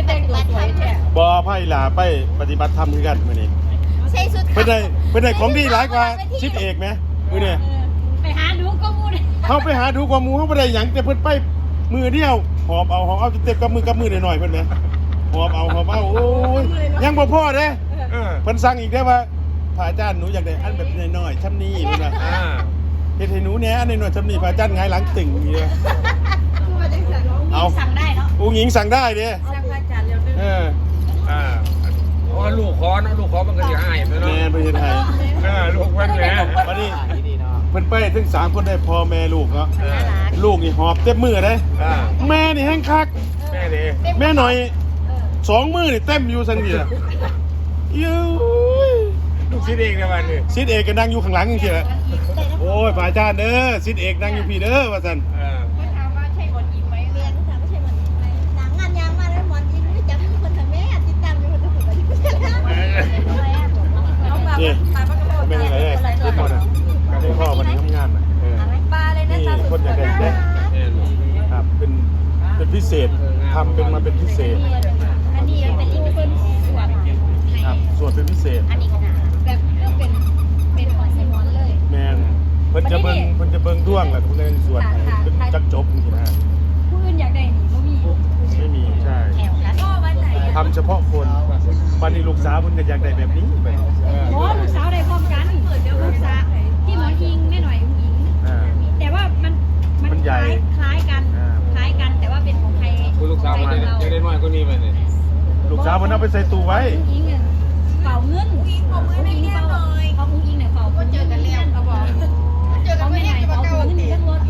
ก็แต่งตัวสวยแท้บอไพ่หลาไปปฏิบัติธรรมคือกันมื้อนี้ใส่สุดเป็นได้เป็นได้ของดีหลายกว่าชิดเอกไหมมื้อนี้ไปหาดูก็มูเลยเขาไปหาดูความหมูเขาบ่ได้หยังแต่เพิ่นไปมือเดียวหอบเอาหอบเอาเต็มกับมือกับมือหน่อยๆเพิ่นแหมหอบเอาหอบเอาโอ้ยยังบ่พอเด้เออเพิ่นสั่งอีกได้อว่าพระอาจารย์หนูอยากได้อันแบบน้อยๆช่ำนี้เพิ่นว่าอ่าเฮ็ดให้หนูแหน่อันน้อยๆช่ำนี้พระอาจารย์หงายหลังตึงอย่างเงี้ยคือมาจากไหนเอาสั่งได้เนาะผู้หญิงสั่งได้เด้ เร็วนึงเอออ่าเพราะว่าลูกคอเนาะลูกคอมันก็จะหายไปแม่เนาะนประเทศไทยเออลูกเพิ่นแหละบัดนี้ดีเนาะเพิ่นไปถึงสามคนได้พ่อแม่ลูกเนาะเออลูกนี่หอบเต็มมือเลยอ่าแม่นี่แห้งคัก แม่ดีแม่หน่อยสองมือนี่เต็มอยู่สังเกตอะยูยลูกชิดเองในวันนี้ซิดเอกก็นั่งอยู่ข้างหลังจริงๆอะโอ้ยฝ่ายจานเด้อซิดเอกนั่งอยู่พี่เด้อว่าสันเอ พิเศษทำเป็นมาเป็นพิเศษ อันนี้เป็นลิงเป็นส่วนครับส่วนเป็นพิเศษ อันนี้ขนาดแบบเป็นเป็นหัวไซมอนเลย แมนเพิ่นจะเบิ่งเพิ่นจะเบิ่งด้วงแหละคุณเล่นส่วนให้เป็นจักจบจริงๆนะผู้อื่นอยากได้หนีก็มีไม่มีใช่แถวแล้วก็วันไหนทำเฉพาะคนบันนี้ลูกสาวเพิ่นก็อยากได้แบบนี้แบบโอ้ลูกสาวได้พร้อ จะได้น้อยกว่านี้ไปเนี่ยลูกสาวเพิ่นเอาไปใส่ตู้ไว้อิงเป่าเงินเป่าเงินให้แก้หน่อย เขาอุ้งอิงเนี่ยเป่าเจอกันแล้วเขาบอกเจอกันเขาไม่ไม่ได้ไหนมาเป่าเก่าเงินตีเรื่องรถ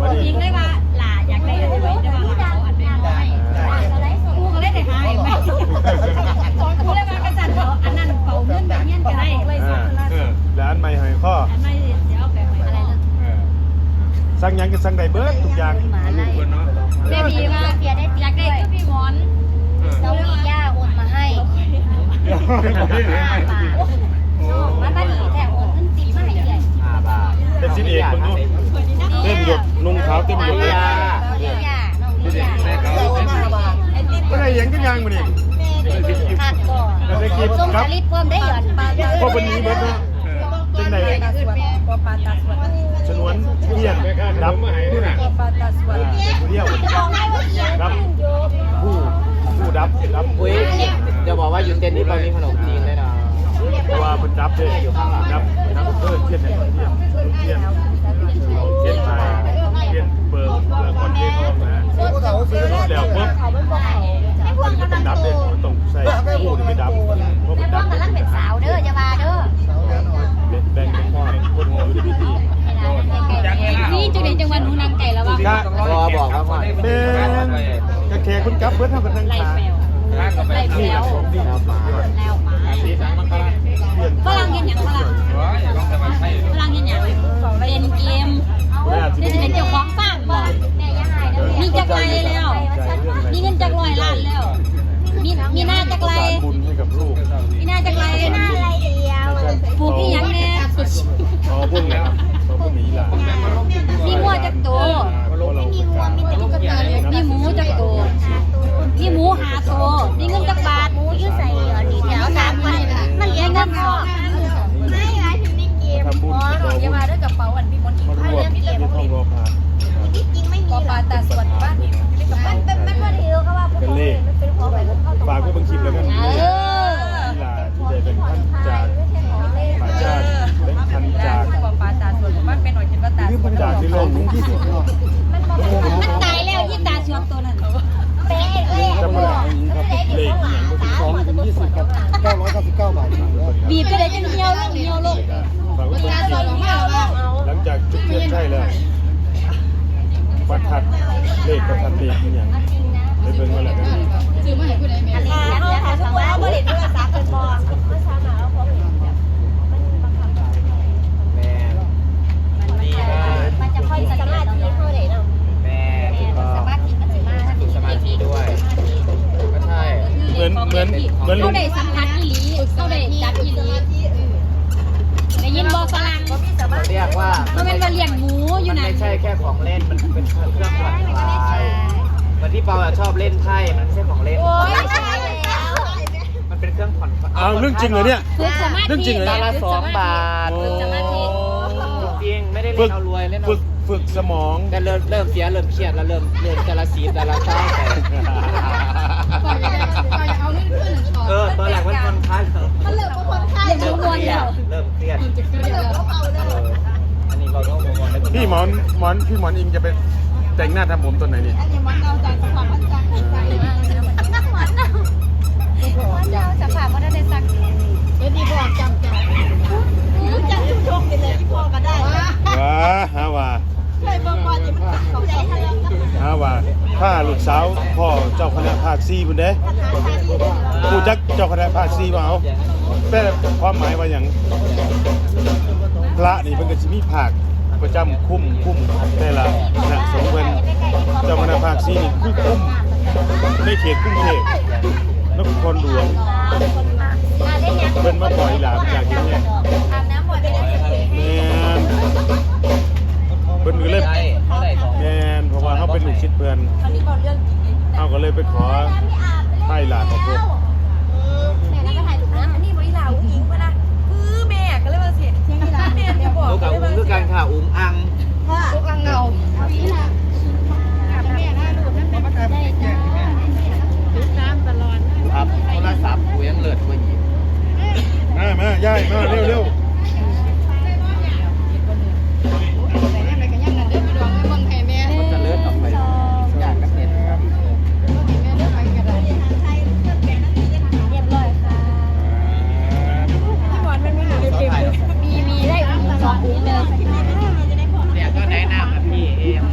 บัดนี้อิงได้ว่าหลาอยากได้อะไรแต่ว่าเขาอัดไม่ได้กูก็เลยแต่หายไหมกูเลยมากระจัดเขาอันนั้นเป่าเงินแบบเงี้ยก็ได้อ่าเออแล้วอันใหม่หอยข้ออันไม่เดี๋ยวเอาแบบอะไรนะเออสั่งหยังก็สั่งได้เบิดทุกอย่าง ลูกเพิ่นเนาะ เบบีว่าอยากได้อยากได้คือพี่หมอนเออเรามีย่าโอนมาให้มันมาดีแต่โอนขึ้นติดมาให้ใหญ่ห้าบาทเป็นสิเอกเพิ่นดูเต็มหยดนุ่งขาวเต็มหยดเลยย่าน้องมีย่าบ่ได้หยังจักอย่างมื้อนี้ขาดก่อนแล้วได้คลิปส่งครัสบลิปเพิ่มได้หย่อนปลาพวกเพิ่นหนี้เบิดเนาะจังได๋ปลาสวดปลาปลาตาสวด ชนวนเทียนแม่ค้าดับมาให้ด้วยน่ะปลาตาสวดอ่าเป็นเดียวจะบอกให้ว่าเอียงดับผู้ผู้ดับดับอุ้ยจะบอกว่ายุนเต้นนี่เรามีขนมจีนด้วยนะเพราะว่าเพิ่นดับเด้ดับดับเพิ่นเทียนให้เทียนเทียนเทียนไทยเทียนเบิกเบิกคอนเทนต์ออกนะแล้วปุ๊บ ก่แล้วว่าก็รอบอกครับว่าเป็นกระแขกคุณกับเบิดเท่ากันทั้งไล่ขาแปลวร้านกาแฟไล่แปลที่วของดีแล้วมาแล้วมาสีสันมันก็ได้เล่นฝรั่งเห็นอย่างฝรั่งว้ายต้องแต่มันใช่ฝรั่งเห็นอย่างเล่นเกมนี่จะเป็นเจ้าของฟาร์มบ่มีจักรไรแล้ว มีเงินจักรลอยล้านแล้ว มีมีหน้าจักรไรสารบุญให้กับลูกมีหน้า เกมทำบุญอ๋อต่ออย่าบุญมาด้วยกระเป๋าอันพี่มนต์มารวมที่ท้องรอพาที่จริงไม่มีปอปลาตาสวดบ้านนี่มันเป็นมันว่าถือเขาว่าพวกันเลขเป็นของแบบเข้าตรงฝากไว้บางคลิปแล้วกันเอนี่อลาที่ได้เป็นท่านจากพระเจ้าเป็นท่านจากปอปลาตาสวดบ้านเป็นหน่อยคิดว่าตาสวนจากที่โลกนี้ที่สุดมันตายแล้วยี่ตาสวดตัวนั้นเป๊ะเลยจำไม่ได้ครับเลขอย่างก็เป็นสองถึงยี่สิบครับเก้าร้อยเก้าสิบเก้าบาทบีบก็เลยจะเหี่ยวลงเหี่ยวลง ฝากไว้บนจิตหลังจากจุดเทียนใช่แล้วประทัดเลขประทัดเลขนี่อย่างได้เป็นมาแล้วกัน ของเล่น มันเป็นเครื่องผ่อนคลายเหมือนที่เปาอะชอบเล่นไพ่ มันไม่ใช่ของเล่น โอ้ยใช่แล้วมันเป็นเครื่องผ่อนคลายอ้าวเรื่องจริงเหรอเนี่ย ฝึกสมาธิเรื่องจริงเหรอ ตาละสองบาท ฝึกสมาธิจริงๆไม่ได้ฝึเล่กนเอารวยเล่นเอาฝึกฝึกสมอง แต่เริ่มเริ่มเสียเริ่มเครียดแล้วเริ่มเริ่มแต่ละสีแต่ละเศร้าไปเออตอนแรกมันคนคลายมันเหลือก็คนไข้เลี้ยงหมูมวนแล้วเริ่มเครียดมันเหลือก็เอาเลยเอออันนี้เราต้องมองได้ พี่หมอนหมอนพี่หมอนอิงจะไปแต่งหน้าทำผมตอนไหนเนี่ยอันนี้มันเอาใจความมันจังใจนักหมอนเนาะหมอนเราสภาพว่าได้สักเดี๋ยวดีบอกจำจำจังชุมชงไปเลยที่พ่อก็ได้ว้าฮาว่าเคยบอกว่าจะมันเขาใจทะเลาะกันฮาว่าถ้าลูกสาวพ่อเจ้าคณะภาคซีพุ่นเด้กูจักเจ้าคณะภาคซีมาเอาแปลความหมายว่าอย่าง พระนี่เพิ่นก็สิมีภาคประจำคุ้มคุ้มแต่ละคณะสงฆ์เพิ่นเจ้าคณะภาคซีนี่คือคุ้มในเขตกรุงเทพนครหลวงเพิ่นมาปล่อยหลานอยากเห็นเนี่ยแม่นเพิ่นก็เลยได้เท่าไหร่สองแม่นเพราะว่าเขาเป็นลูกศิษย์เพิ่นอันเรื่องจริงเขาก็เลยไปขอให้หลานของพว นำนะพี่เอ็ม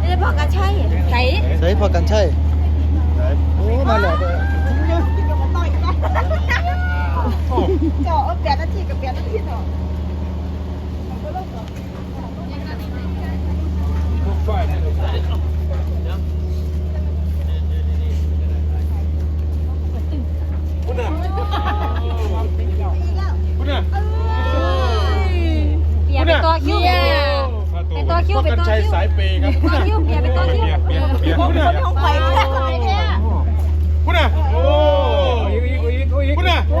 นี่ได้พอกันใช่ใส่ใส่พอกันใช่โอ้มาแล้ว เจาะเอาแปดนาทีกับแปดนาทีเนาะคุณน่ะคุณน่ะเปียไปต่อคิวเปียไปต่อคิวไปต่อคิวสายเปย์ครับต่อคิวเปียไปต่อคิวเปียเปียคุณน่ะของไปคุณน่ะคุณน่ะโอ้ยคุณน่ะโอ้